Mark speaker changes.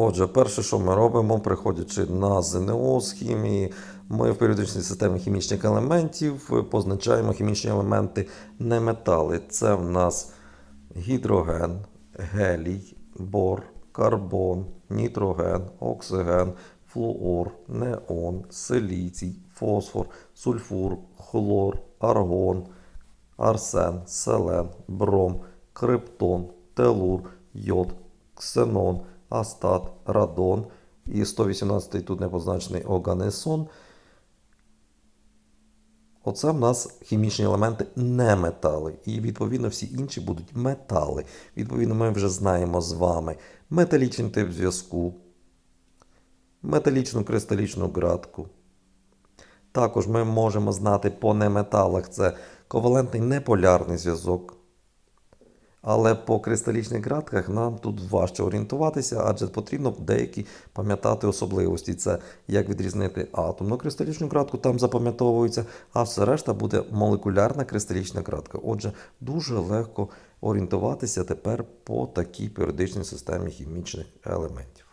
Speaker 1: Отже, перше, що ми робимо, приходячи на ЗНО з хімії, ми в періодичній системі хімічних елементів позначаємо хімічні елементи неметали. Це в нас гідроген, гелій, бор, карбон, нітроген, оксиген, флуор, неон, силіцій, фосфор, сульфур, хлор, аргон, арсен, селен, бром, криптон, телур, йод, ксенон, астат, радон і 118-й тут не позначений оганесон. Оце в нас хімічні елементи не метали. І відповідно всі інші будуть метали. Відповідно, ми вже знаємо з вами металічний тип зв'язку, металічну кристалічну градку. Також ми можемо знати по неметалах це ковалентний неполярний зв'язок. Але по кристалічних градках нам тут важче орієнтуватися, адже потрібно деякі пам'ятати особливості. Це як відрізнити атомну кристалічну градку, там запам'ятовується, а все решта буде молекулярна кристалічна градка. Отже, дуже легко орієнтуватися тепер по такій періодичній системі хімічних елементів.